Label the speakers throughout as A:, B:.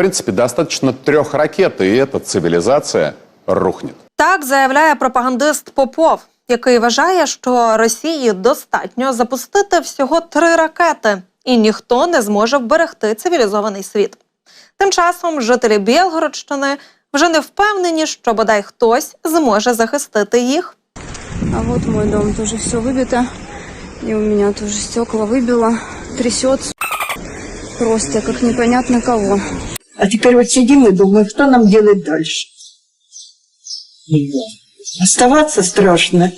A: принципе, достаточно трех ракет, и эта цивилизация рухнет.
B: Так заявляє пропагандист Попов, який вважає, що Росії достатньо запустити всього три ракети, і ніхто не зможе вберегти цивілізований світ. Тим часом жителі Білгородщини вже не впевнені, що бодай хтось зможе захистити їх.
C: А вот мой дом тоже все выбито. И у меня тоже стекла выбило. Трясет просто как непонятно кого.
D: А теперь вот сидим и думаем, что нам делать дальше. Оставаться страшно.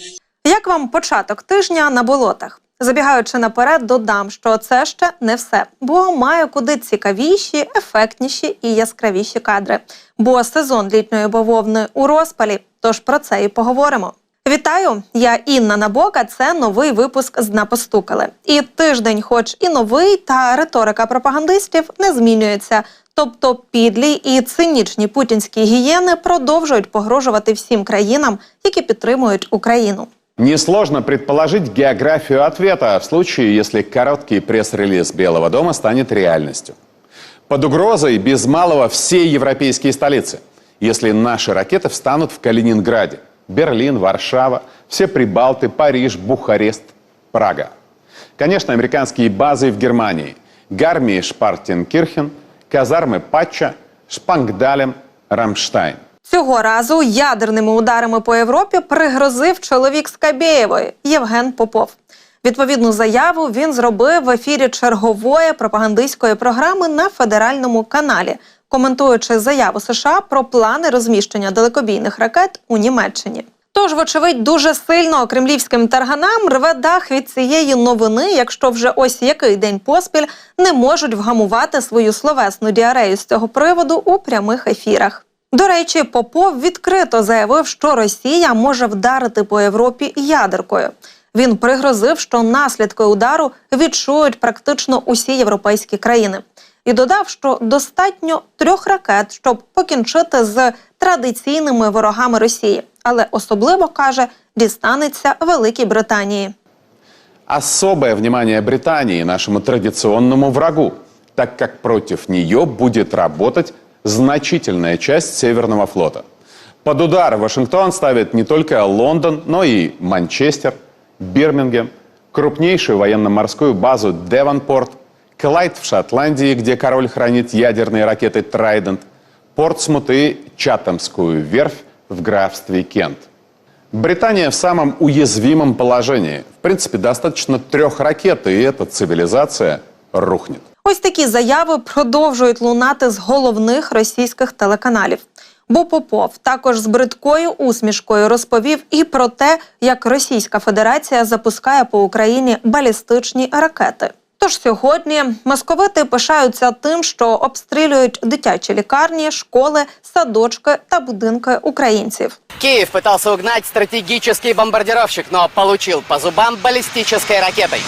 B: Як вам початок тижня на болотах? Забігаючи наперед, додам, що це ще не все, бо маю куди цікавіші, ефектніші і яскравіші кадри. Бо сезон літньої бавовни у розпалі. Тож про це і поговоримо. Вітаю! Я Інна Набока. Це новий випуск з «Напостукали». І тиждень, хоч і новий, та риторика пропагандистів не змінюється. Тобто підлі і цинічні путінські гієни продовжують погрожувати всім країнам, які підтримують Україну.
A: Несложно предположить географию ответа в случае, если короткий пресс-релиз Белого дома станет реальностью. Под угрозой без малого все европейские столицы, если наши ракеты встанут в Калининграде, Берлин, Варшава, все Прибалты, Париж, Бухарест, Прага. Конечно, американские базы в Германии, Гармии Шпартенкирхен, казармы Патча, Шпангдалем, Рамштайн.
B: Цього разу ядерними ударами по Європі пригрозив чоловік Скабєєвої Євген Попов. Відповідну заяву він зробив в ефірі чергової пропагандистської програми на федеральному каналі, коментуючи заяву США про плани розміщення далекобійних ракет у Німеччині. Тож, вочевидь, дуже сильно кремлівським тарганам рве дах від цієї новини, якщо вже ось який день поспіль не можуть вгамувати свою словесну діарею з цього приводу у прямих ефірах. До речі, Попов відкрито заявив, що Росія може вдарити по Європі ядеркою. Він пригрозив, що наслідки удару відчують практично усі європейські країни, і додав, що достатньо трьох ракет, щоб покінчити з традиційними ворогами Росії, але особливо каже, дістанеться Великій Британії.
A: Особое внимание Британии нашему традиционному врагу, так как против нее будет работать значительная часть Северного флота. Под удар Вашингтон ставит не только Лондон, но и Манчестер, Бирмингем, крупнейшую военно-морскую базу Девонпорт, Клайд в Шотландии, где король хранит ядерные ракеты «Трайдент», Портсмут и Чатамскую верфь в графстве Кент. Британия в самом уязвимом положении. В принципе, достаточно трех ракет, и эта цивилизация рухнет.
B: Ось такі заяви продовжують лунати з головних російських телеканалів. Бо Попов також з бридкою усмішкою розповів і про те, як Російська Федерація запускає по Україні балістичні ракети. Тож сьогодні московити пишаються тим, що обстрілюють дитячі лікарні, школи, садочки та будинки українців.
E: Киев пытался угнать стратегический бомбардировщик, но получил по зубам баллистической ракетой.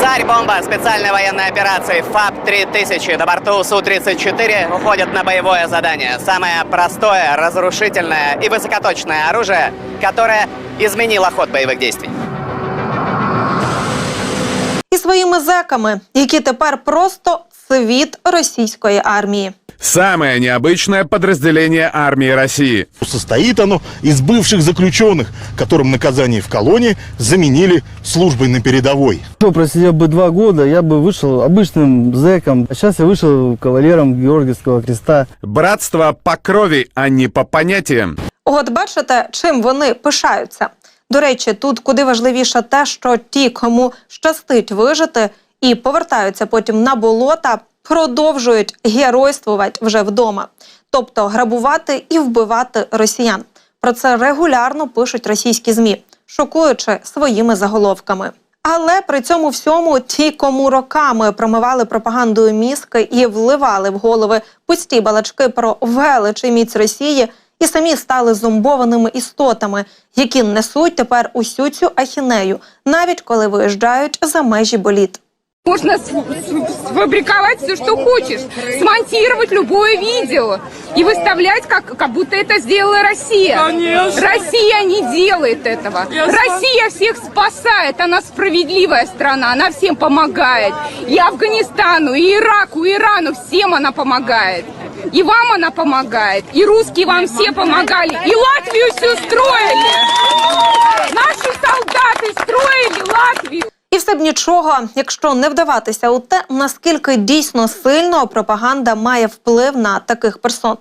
E: Царь-бомба специальной военной операции ФАП-3000 на борту Су-34 уходят на боевое задание. Самое простое, разрушительное и высокоточное оружие, которое изменило ход боевых действий.
B: І своїми зеками, які тепер просто світ російської армії.
F: Самое необычное подразделение армии России.
G: Состоит оно из бывших заключенных, которым наказание в колонии заменили службой на передовой.
H: Что, просидел бы два года, я бы вышел обычным зэком. А сейчас я вышел кавалером Георгиевского креста.
F: Братство по крови, а не по понятиям.
B: От бачите, чим вони пишаються. До речі, тут куди важливіше те, що ті, кому щастить вижити і повертаються потім на болота, продовжують геройствувати вже вдома, тобто грабувати і вбивати росіян. Про це регулярно пишуть російські змі, шокуючи своїми заголовками. Але при цьому всьому ті, кому роками промивали пропагандою мізки і вливали в голови пусті балачки про велич і міць Росії, і самі стали зомбованими істотами, які несуть тепер усю цю ахінею, навіть коли виїжджають за межі боліт.
I: Можно с- с- сфабриковать все, что хочешь, смонтировать любое видео и выставлять, как, как будто это сделала Россия. Россия не делает этого. Россия всех спасает, она справедливая страна, она всем помогает. И Афганистану, и Ираку, и Ирану, всем она помогает. И вам она помогает, и русские вам все помогали, и Латвию всю строили. Наши солдаты строили Латвию.
B: І все б нічого, якщо не вдаватися у те, наскільки дійсно сильно пропаганда має вплив на таких персон.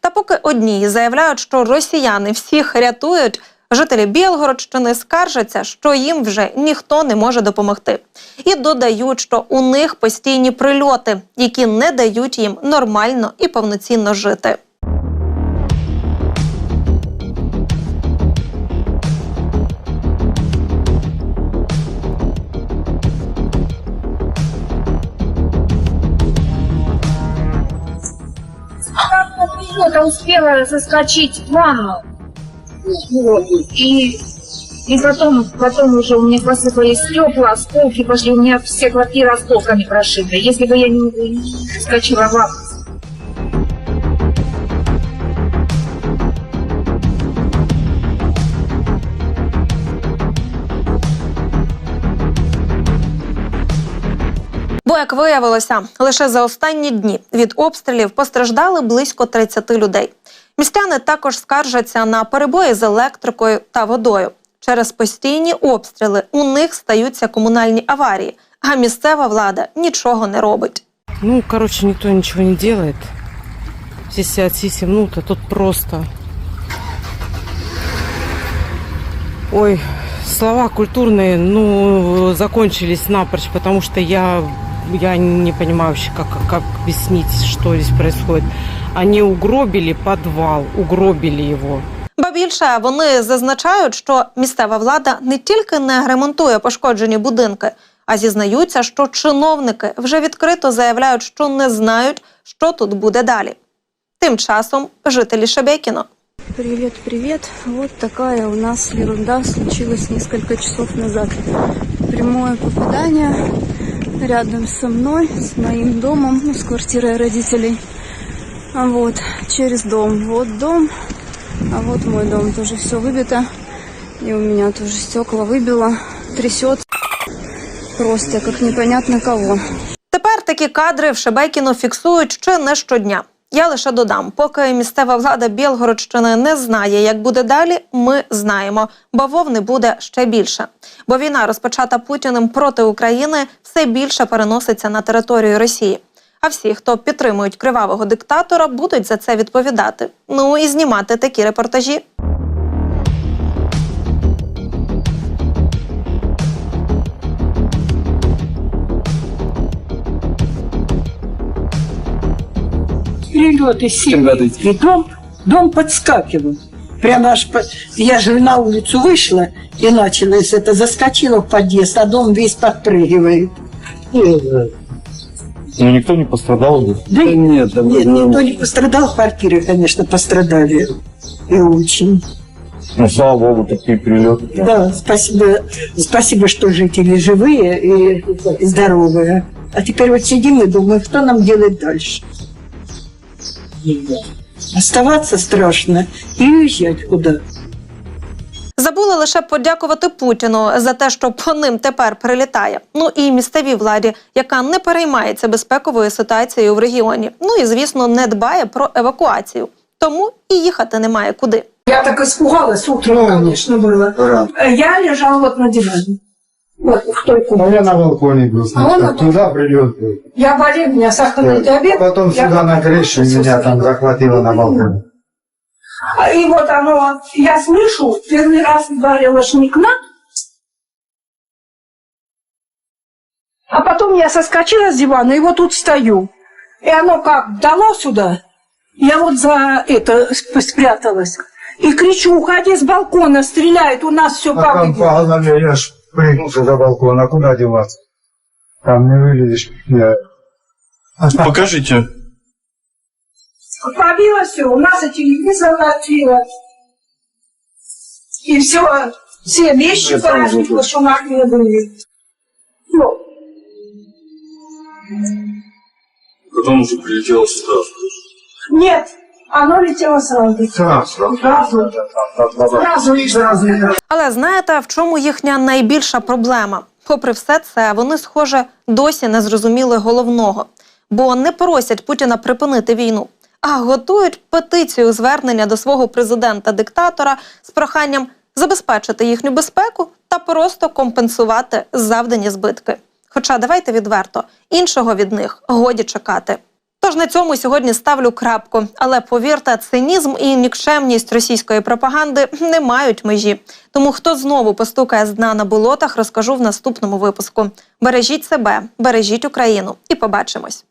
B: Та поки одні заявляють, що росіяни всіх рятують, жителі Білгородщини скаржаться, що їм вже ніхто не може допомогти. І додають, що у них постійні прильоти, які не дають їм нормально і повноцінно жити.
J: Я успела заскочить в ванну Вот. И, и потом, потом уже у меня посыпались стекла, осколки пошли. У меня все квартиры осколками прошиты. Если бы я не, не заскочила в ванну.
B: Бо, як виявилося, лише за останні дні від обстрілів постраждали близько 30 людей. Містяни також скаржаться на перебої з електрикою та водою. Через постійні обстріли у них стаються комунальні аварії, а місцева влада нічого не робить.
K: Ну, короче, никто ничего не делает. Все сидят, сиси мнут, а тут просто... Ой, слова культурные, ну, закончились напрочь, потому что я, я не понимаю вообще, как, как объяснить, что здесь происходит. Они угробили подвал, угробили его.
B: Ба більше вони зазначають, що місцева влада не тільки не ремонтує пошкоджені будинки, а зізнаються, що чиновники вже відкрито заявляють, що не знають, що тут буде далі. Тим часом жителі Шебекіно.
C: Привет, привет. Вот такая у нас ерунда случилась несколько часов назад. Прямое попадание рядом со мной, с моим домом, ну, с квартирой родителей. А вот, через дом. Вот дом, а вот мой дом. Тоже все выбито. И у меня тоже стекла выбило. Трясет просто, как непонятно кого.
B: Тепер такі кадри в Шебекіно фіксують ще не щодня. Я лише додам, поки місцева влада Білгородщини не знає, як буде далі, ми знаємо. Бавов не буде ще більше. Бо війна, розпочата Путіним проти України, все більше переноситься на територію Росії. А всі, хто підтримують кривавого диктатора, будуть за це відповідати. Ну і знімати такі репортажі.
D: Прилеты сильные. И дом, дом подскакивал. Прямо аж по... Я же на улицу вышла, и началось это. Заскочила в подъезд, а дом весь подпрыгивает.
G: Ну, никто не пострадал?
D: Да нет, нет, никто не пострадал. Квартиры, конечно, пострадали. И очень.
G: Ну, слава богу, такие прилеты.
D: Да, спасибо, спасибо, что жители живые и здоровые. А теперь вот сидим и думаем, что нам делать дальше. Оставаться страшно и уезжать куда.
B: Забули лише подякувати Путіну за те, що по ним тепер прилітає. Ну і місцевій владі, яка не переймається безпековою ситуацією в регіоні. Ну і звісно, не дбає про евакуацію. Тому і їхати немає куди.
D: Я так испугалась утром, конечно, было. Я лежала вот на диване. Вот в той комнате.
H: я на балконе был.
D: А он на-
H: Туда прилет был.
D: Я болею, у меня сахарный диабет. Я как-
H: захватило на балконе.
D: А, И вот оно, я слышу, первый раз ударила шникна. А потом я соскочила с дивана и вот тут стою. И оно как дало сюда. Я вот за это сп- спряталась. И кричу, уходи с балкона, стреляет, у нас все как
H: я ж прыгнулся за балкон, а куда деваться? Там не вылезешь. Я...
G: Покажите.
D: Побило все, у нас и телевизор разбило. И все, все вещи поражены, потому что у нас не были. Ну,
L: Потом уже прилетело сюда.
D: Нет, оно летело сразу. Сразу? Сразу. Сразу и сразу.
B: Але знаєте, в чому їхня найбільша проблема? Попри все це, вони, схоже, досі не зрозуміли головного, бо не просять Путіна припинити війну, а готують петицію звернення до свого президента-диктатора з проханням забезпечити їхню безпеку та просто компенсувати завдані збитки. Хоча давайте відверто, іншого від них годі чекати. Тож на цьому сьогодні ставлю крапку. Але повірте, цинізм і нікчемність російської пропаганди не мають межі. Тому хто знову постукає з дна на болотах, розкажу в наступному випуску. Бережіть себе, бережіть Україну і побачимось.